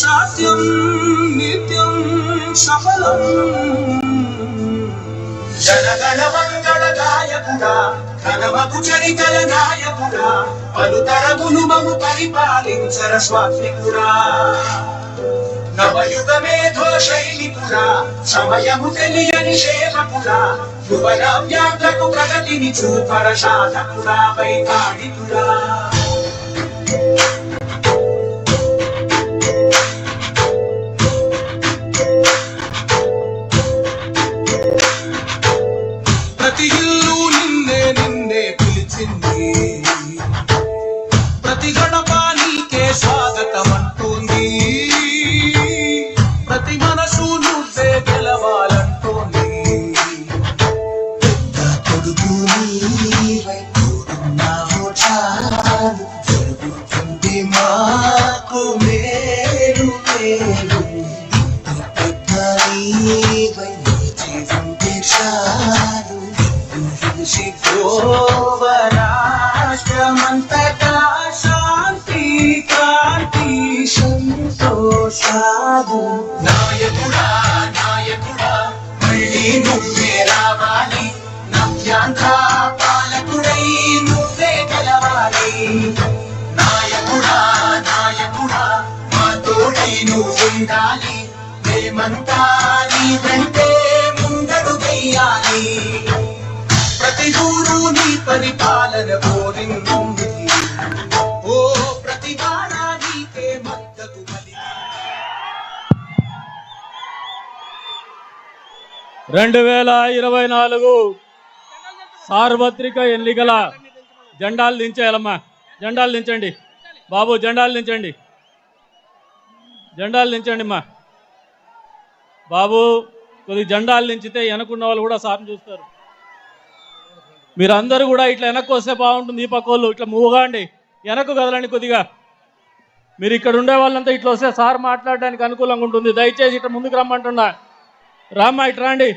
సాధ్యం నిత్యం సఫలం. జనగణ మంగళ గాయకుడా ఘనమగు చరితల నాయకుడా పలుతరములు మము పరిపాలించర స్వాత్మికుడా. నవయుగమేధో శైలికుడా సమయము తెలియని సేవకుడా యువన ప్రగతిని చూపర సాధకుడా వైతాళికుడా గడప నీకే స్వాగతం అంటుంది ప్రతి మనసు నువ్వే గెలవాలంటుంది. పెద్ద కొడుకు నీవై చాలు. జరుగుతుంది మాకు మేలు మేలు. ఇంత పెద్ద నీవై చాలు ఉండాలి. మేమంతా నీ ముందడు వెయ్యాలి ప్రతి ఊరు నీ పరిపాలన కోరింది ఓ ప్రతి నీకే మద్దతు రెండు వేల ఇరవై నాలుగు సార్వత్రిక ఎన్నికల జెండాలు దించేయాలమ్మా. జెండాలు దించండి. బాబు జెండాలు దించండి. జెండాలు దించండి మా బాబు కొద్ది జెండాలు దించితే వెనకున్న వాళ్ళు కూడా సార్ని చూస్తారు. మీరందరూ కూడా ఇట్లా వెనక్కి వస్తే బాగుంటుంది ఈ పక్క ఇట్లా మూవగాండి వెనక్కు కదలండి కొద్దిగా. మీరు ఇక్కడ ఉండే వాళ్ళంతా ఇట్లా వస్తే సార్ మాట్లాడడానికి అనుకూలంగా ఉంటుంది. దయచేసి ఇట్లా ముందుకు రమ్మంటున్నా. రామ్మా ఇటు రాండి.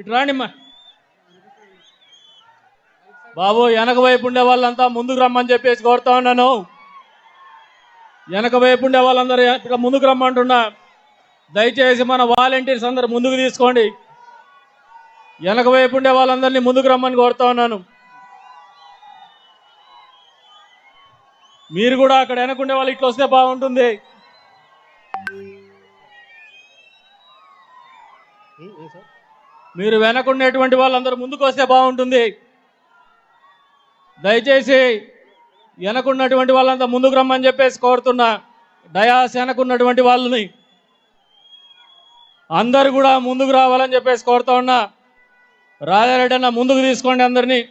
ఇటు రాండి అమ్మా. బాబు వెనక వైపు ఉండే వాళ్ళంతా ముందుకు రమ్మని చెప్పేసి కోరుతా ఉన్నాను. వెనక వైపు ఉండే వాళ్ళందరూ ఇక్కడ ముందుకు రమ్మంటున్నా. దయచేసి మన వాలంటీర్స్ అందరు ముందుకు తీసుకోండి. వెనక వైపు ఉండే వాళ్ళందరినీ ముందుకు రమ్మని కోరుతా ఉన్నాను. మీరు కూడా అక్కడ వెనకుండే వాళ్ళు ఇట్లా వస్తే బాగుంటుంది. మీరు వెనకుండేటువంటి వాళ్ళందరూ ముందుకు వస్తే బాగుంటుంది. దయచేసి వెనకున్నటువంటి వాళ్ళంతా ముందుకు రమ్మని చెప్పేసి కోరుతున్నా. డయాస్ వెనకున్నటువంటి వాళ్ళని అందరు కూడా ముందుకు రావాలని చెప్పేసి కోరుతా ఉన్నా. రాజారెడ్డి అన్న ముందుకు తీసుకోండి అందరినీ.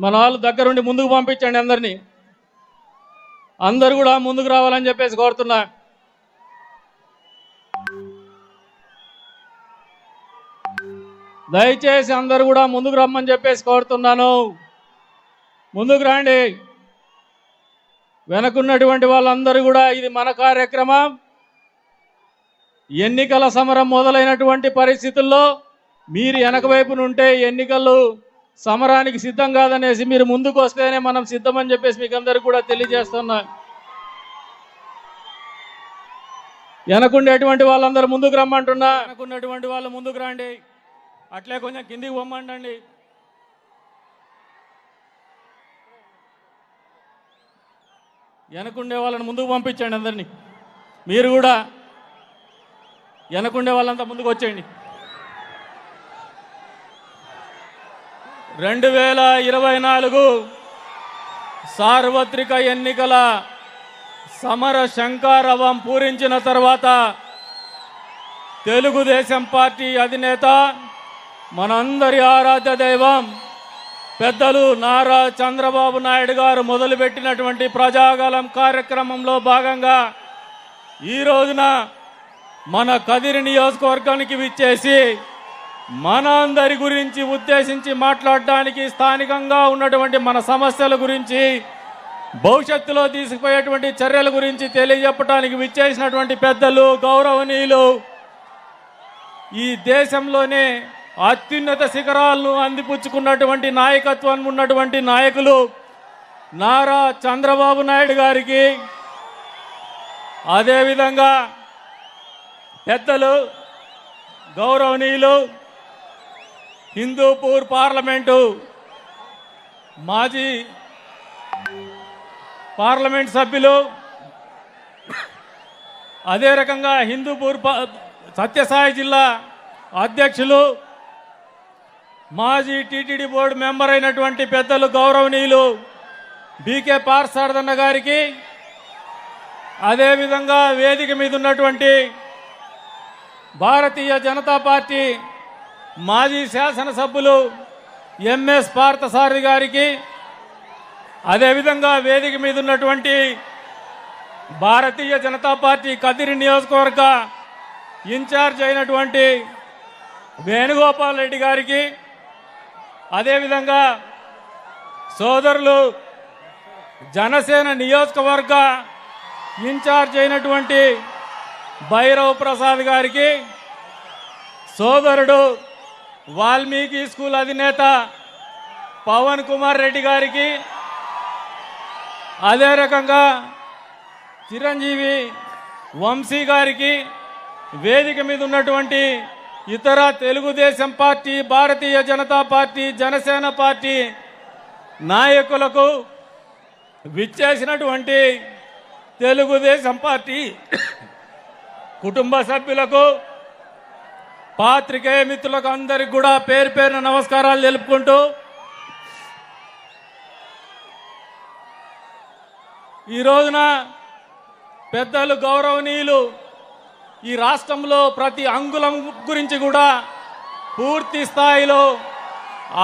మన వాళ్ళు దగ్గరుండి ముందుకు పంపించండి అందరినీ. అందరు కూడా ముందుకు రావాలని చెప్పేసి కోరుతున్నా. దయచేసి అందరు కూడా ముందుకు రమ్మని చెప్పేసి కోరుతున్నాను. ముందుకు రండి. వెనకున్నటువంటి వాళ్ళందరూ కూడా ఇది మన కార్యక్రమం. ఎన్నికల సమరం మొదలైనటువంటి పరిస్థితుల్లో మీరు వెనకవైపున ఉంటే ఎన్నికలు సమరానికి సిద్ధం కాదనేసి మీరు ముందుకు వస్తేనే మనం సిద్ధమని చెప్పేసి మీకు అందరికీ కూడా తెలియజేస్తున్నా. వెనకుండేటువంటి వాళ్ళందరూ ముందుకు రమ్మంటున్నా. వెనకున్నటువంటి వాళ్ళు ముందుకు రండి. అట్లే కొంచెం కిందికి పొమ్మండి వెనకుండే వాళ్ళని ముందుకు పంపించండి అందరినీ. మీరు కూడా వెనకుండే వాళ్ళంతా ముందుకు వచ్చేయండి. రెండు వేల ఇరవై నాలుగు సార్వత్రిక ఎన్నికల సమర శంకారవం పూరించిన తర్వాత తెలుగుదేశం పార్టీ అధినేత మనందరి ఆరాధ్య దైవం పెద్దలు నారా చంద్రబాబు నాయుడు గారు మొదలుపెట్టినటువంటి ప్రజాగలం కార్యక్రమంలో భాగంగా ఈ రోజున మన కదిరి నియోజకవర్గానికి విచ్చేసి మన అందరి గురించి ఉద్దేశించి మాట్లాడడానికి స్థానికంగా ఉన్నటువంటి మన సమస్యల గురించి భవిష్యత్తులో తీసుకుపోయేటువంటి చర్యల గురించి తెలియజెప్పడానికి విచ్చేసినటువంటి పెద్దలు గౌరవనీయులు ఈ దేశంలోనే అత్యున్నత శిఖరాలను అందిపుచ్చుకున్నటువంటి నాయకత్వం ఉన్నటువంటి నాయకులు నారా చంద్రబాబు నాయుడు గారికి అదేవిధంగా పెద్దలు గౌరవనీయులు హిందూపూర్ పార్లమెంటు మాజీ పార్లమెంట్ సభ్యులు అదే రకంగా హిందూపూర్ సత్యసాయి జిల్లా అధ్యక్షులు మాజీ టీటీడీ బోర్డు మెంబర్ అయినటువంటి పెద్దలు గౌరవనీయులు బీకే పార్సారదన్న గారికి అదేవిధంగా వేదిక మీద ఉన్నటువంటి భారతీయ జనతా పార్టీ మాజీ శాసనసభ్యులు ఎంఎస్ పార్థసారథి గారికి అదేవిధంగా వేదిక మీద ఉన్నటువంటి భారతీయ జనతా పార్టీ కదిరి నియోజకవర్గ ఇన్ఛార్జ్ అయినటువంటి వేణుగోపాల్ రెడ్డి గారికి అదేవిధంగా సోదరులు జనసేన నియోజకవర్గ ఇన్ఛార్జ్ అయినటువంటి భైరవ్ ప్రసాద్ గారికి సోదరుడు వాల్మీకి స్కూల్ అధినేత పవన్ కుమార్ రెడ్డి గారికి అదే రకంగా చిరంజీవి వంశీ గారికి వేదిక మీద ఉన్నటువంటి ఇతర Telugu Desam party Bharatiya Janata party Janasena party నాయకులకు విచ్చేసినటువంటి తెలుగుదేశం పార్టీ కుటుంబ సభ్యులకు పాత్రికేయ మిత్రులకు అందరికి కూడా పేరు పేరున నమస్కారాలు తెలుపుకుంటూ ఈ రోజున పెద్దలు గౌరవనీయులు ఈ రాష్ట్రంలో ప్రతి అంగుళం గురించి కూడా పూర్తి స్థాయిలో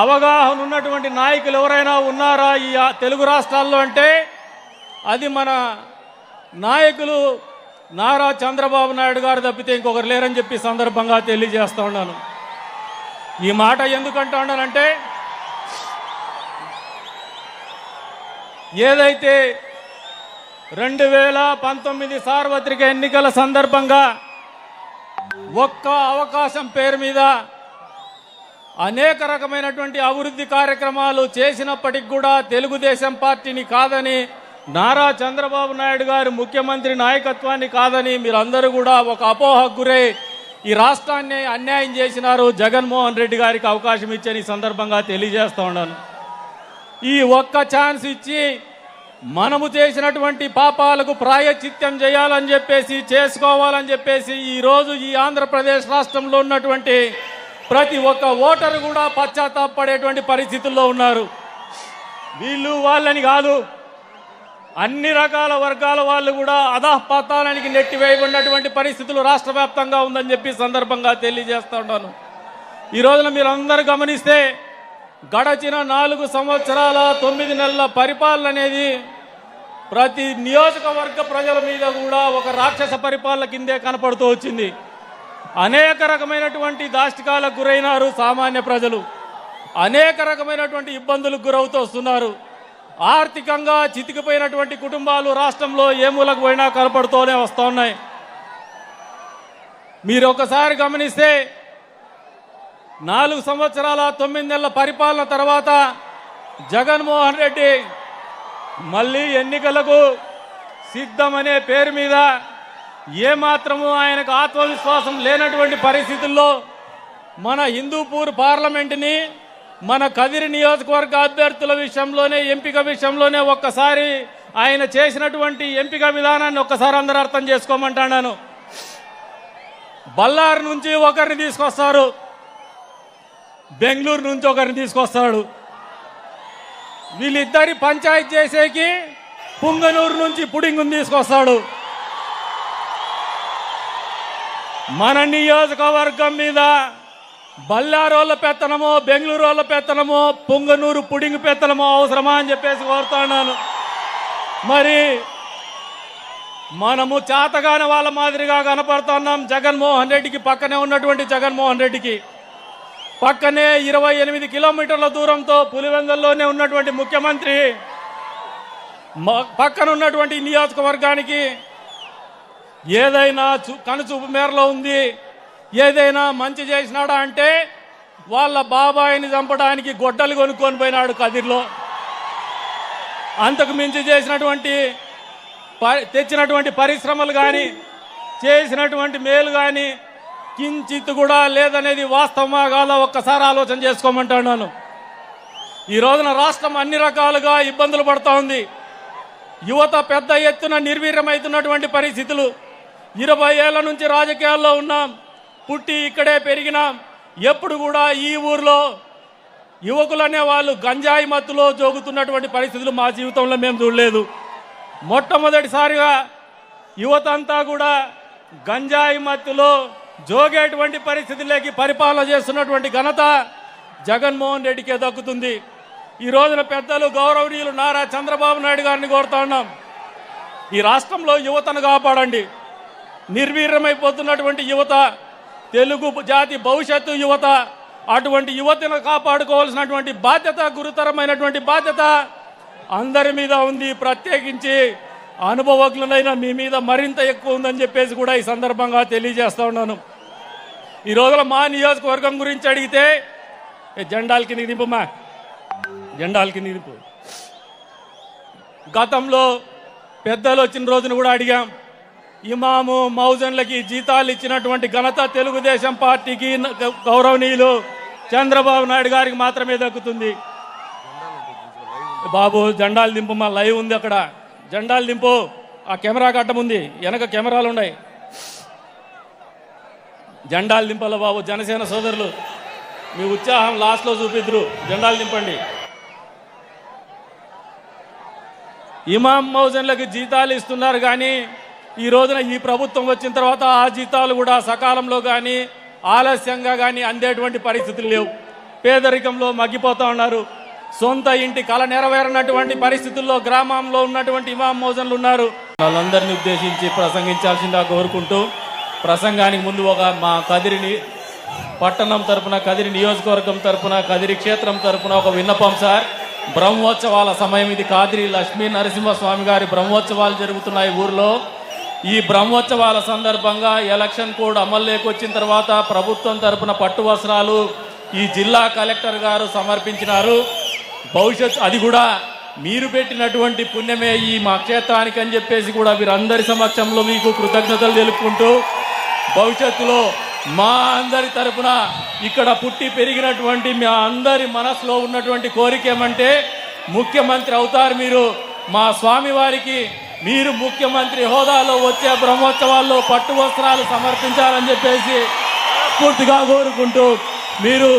అవగాహన ఉన్నటువంటి నాయకులు ఎవరైనా ఉన్నారా ఈ తెలుగు రాష్ట్రాల్లో అంటే? అది మన నాయకులు నారా చంద్రబాబు నాయుడు గారు తప్పితే ఇంకొకరు లేరని చెప్పి సందర్భంగా తెలియజేస్తూ ఉన్నాను. ఈ మాట ఎందుకంటా ఉన్నానంటే ఏదైతే రెండు వేల పంతొమ్మిది సార్వత్రిక ఎన్నికల సందర్భంగా ఒక్క అవకాశం పేరు మీద అనేక రకమైనటువంటి అభివృద్ధి కార్యక్రమాలు చేసినప్పటికి కూడా తెలుగుదేశం పార్టీని కాదని నారా చంద్రబాబు నాయుడు గారి ముఖ్యమంత్రి నాయకత్వాన్ని కాదని మీరందరూ కూడా ఒక అపోహకు గురై ఈ రాష్ట్రాన్ని అన్యాయం చేసినారు జగన్మోహన్ రెడ్డి గారికి అవకాశం ఇచ్చని ఈ సందర్భంగా తెలియజేస్తూ ఉన్నాను. ఈ ఒక్క ఛాన్స్ ఇచ్చి మనము చేసినటువంటి పాపాలకు ప్రాయచిత్యం చేయాలని చెప్పేసి చేసుకోవాలని చెప్పేసి ఈరోజు ఈ ఆంధ్రప్రదేశ్ రాష్ట్రంలో ఉన్నటువంటి ప్రతి ఒక్క ఓటరు కూడా పశ్చాత్తాపడేటువంటి పరిస్థితుల్లో ఉన్నారు. వీళ్ళు వాళ్ళని కాదు అన్ని రకాల వర్గాల వాళ్ళు కూడా అధఃపతాలానికి నెట్టివేయబడినటువంటి పరిస్థితులు రాష్ట్ర వ్యాప్తంగా ఉందని చెప్పి సందర్భంగా తెలియజేస్తా ఉన్నాను. ఈ రోజున మీరు అందరూ గమనిస్తే గడచిన నాలుగు సంవత్సరాల తొమ్మిది నెలల పరిపాలన అనేది ప్రతి నియోజకవర్గ ప్రజల మీద కూడా ఒక రాక్షస పరిపాలన కిందే కనపడుతూ వచ్చింది. అనేక రకమైనటువంటి దాష్టికాలకు గురైనారు సామాన్య ప్రజలు. అనేక రకమైనటువంటి ఇబ్బందులకు గురవుతూ వస్తున్నారు. ఆర్థికంగా చితికిపోయినటువంటి కుటుంబాలు రాష్ట్రంలో ఏ మూలకు పోయినా కనపడుతూనే వస్తూ ఉన్నాయి. మీరు ఒకసారి గమనిస్తే నాలుగు సంవత్సరాల తొమ్మిది నెలల పరిపాలన తర్వాత జగన్మోహన్ రెడ్డి మళ్ళీ ఎన్నికలకు సిద్ధమనే పేరు మీద ఏమాత్రము ఆయనకు ఆత్మవిశ్వాసం లేనటువంటి పరిస్థితుల్లో మన హిందూపూర్ పార్లమెంటుని మన కదిరి నియోజకవర్గ అభ్యర్థుల విషయంలోనే ఎంపిక విషయంలోనే ఒక్కసారి ఆయన చేసినటువంటి ఎంపిక విధానాన్ని ఒక్కసారి అందరూ అర్థం చేసుకోమంటున్నాను. బళ్ళారు నుంచి ఒకరిని తీసుకొస్తారు. బెంగళూరు నుంచి ఒకరిని తీసుకొస్తాడు. వీళ్ళిద్దరి పంచాయతీ చేసేకి పుంగనూరు నుంచి పుడింగుని తీసుకొస్తాడు. మన నియోజకవర్గం మీద బళ్ళారోళ్ళ పెత్తనమో బెంగళూరు వాళ్ళ పెత్తనమో పుంగనూరు పుడింగు పెత్తనమో అవసరమా అని చెప్పేసి కోరుతున్నాను మరి మనము చేతగాని వాళ్ళ మాదిరిగా కనపడుతున్నాం జగన్మోహన్ రెడ్డికి పక్కనే ఉన్నటువంటి జగన్మోహన్ రెడ్డికి. పక్కనే ఇరవై ఎనిమిది కిలోమీటర్ల దూరంతో పులివెందల్లోనే ఉన్నటువంటి ముఖ్యమంత్రి పక్కన ఉన్నటువంటి నియోజకవర్గానికి ఏదైనా కనుచూపు మేరలో ఉంది ఏదైనా మంచి చేసినాడా అంటే వాళ్ళ బాబాయిని చంపడానికి గొడ్డలు కొనుక్కొని పోయినాడు కదిర్లో. అంతకు మించి చేసినటువంటి ప- తెచ్చినటువంటి పరిశ్రమలు కానీ చేసినటువంటి మేలు కానీ కించిత్ కూడా లేదనేది వాస్తవమా కాదా ఒక్కసారి ఆలోచన చేసుకోమంటున్నాను ఈ రోజున రాష్ట్రం అన్ని రకాలుగా ఇబ్బందులు పడతా ఉంది. యువత పెద్ద ఎత్తున నిర్వీర్యమవుతున్నటువంటి పరిస్థితులు. ఇరవై ఏళ్ళ నుంచి రాజకీయాల్లో ఉన్నాం. పుట్టి ఇక్కడే పెరిగినాం. ఎప్పుడు కూడా ఈ ఊర్లో యువకులనే వాళ్ళు గంజాయి మత్తులో జోగుతున్నటువంటి పరిస్థితులు మా జీవితంలో మేము చూడలేదు. మొట్టమొదటిసారిగా యువత అంతా కూడా గంజాయి మత్తులో జోగేటువంటి పరిస్థితుల్లోకి పరిపాలన చేస్తున్నటువంటి ఘనత జగన్మోహన్ రెడ్డికే దక్కుతుంది. ఈ రోజున పెద్దలు గౌరవనీయులు నారా చంద్రబాబు నాయుడు గారిని కోరుతా ఉన్నాం. ఈ రాష్ట్రంలో యువతను కాపాడండి. నిర్వీర్యమైపోతున్నటువంటి యువత తెలుగు జాతి భవిష్యత్తు యువత అటువంటి యువతను కాపాడుకోవాల్సినటువంటి బాధ్యత గురుతరమైనటువంటి బాధ్యత అందరి మీద ఉంది. ప్రత్యేకించి అనుభవజ్ఞులైన మీ మీద మరింత ఎక్కువ ఉందని చెప్పేసి కూడా ఈ సందర్భంగా తెలియజేస్తా ఉన్నాను. ఈ రోజున మా నియోజకవర్గం గురించి అడిగితే జెండాల కింద దింపమ్మా జెండాల కింద దింపు. గతంలో పెద్దలు వచ్చిన రోజున కూడా అడిగాం. ఇమాము మౌజన్లకి జీతాలు ఇచ్చినటువంటి ఘనత తెలుగుదేశం పార్టీకి గౌరవనీయులు చంద్రబాబు నాయుడు గారికి మాత్రమే దక్కుతుంది. బాబు జెండాలు దింపు మా లైవ్ ఉంది అక్కడ. జెండాలు దింపు. ఆ కెమెరా కట్టం ఉంది. వెనక కెమెరాలు ఉన్నాయి. జెండాలు దింపాల బాబు? జనసేన సోదరులు మీ ఉత్సాహం లాస్ట్లో చూపిద్దరు. జెండాలు దింపండి. ఇమాం మౌజన్లకు జీతాలు ఇస్తున్నారు కానీ ఈ రోజున ఈ ప్రభుత్వం వచ్చిన తర్వాత ఆ జీతాలు కూడా సకాలంలో కానీ ఆలస్యంగా కానీ అందేటువంటి పరిస్థితులు లేవు. పేదరికంలో మగ్గిపోతూ ఉన్నారు. సొంత ఇంటి కళ నెరవేరనటువంటి పరిస్థితుల్లో గ్రామంలో ఉన్నటువంటి ఇమాం మోజన్లు ఉన్నారు. వాళ్ళందరినీ ఉద్దేశించి ప్రసంగించాల్సిందిగా కోరుకుంటూ ప్రసంగానికి ముందు ఒక మా కదిరిని పట్టణం తరపున కదిరి నియోజకవర్గం తరపున కదిరి క్షేత్రం తరపున ఒక విన్నపం సార్. బ్రహ్మోత్సవాల సమయం ఇది కాదిరి లక్ష్మీ నరసింహస్వామి గారి బ్రహ్మోత్సవాలు జరుగుతున్నాయి ఊర్లో. ఈ బ్రహ్మోత్సవాల సందర్భంగా ఎలక్షన్ కోడ్ అమల్లోకి వచ్చిన తర్వాత ప్రభుత్వం తరపున పట్టు వస్త్రాలు ఈ జిల్లా కలెక్టర్ గారు సమర్పించినారు. భవిష్యత్ అది కూడా మీరు పెట్టినటువంటి పుణ్యమే ఈ మా క్షేత్రానికి అని చెప్పేసి కూడా మీరందరి సమక్షంలో మీకు కృతజ్ఞతలు తెలుపుకుంటూ భవిష్యత్తులో మా అందరి తరపున ఇక్కడ పుట్టి పెరిగినటువంటి మా అందరి మనసులో ఉన్నటువంటి కోరిక ఏమంటే ముఖ్యమంత్రి అవుతారు మీరు. మా స్వామి వారికి మీరు ముఖ్యమంత్రి హోదాలో వచ్చే బ్రహ్మోత్సవాల్లో పట్టు వస్త్రాలు సమర్పించాలని చెప్పేసి పూర్తిగా కోరుకుంటూ మీరు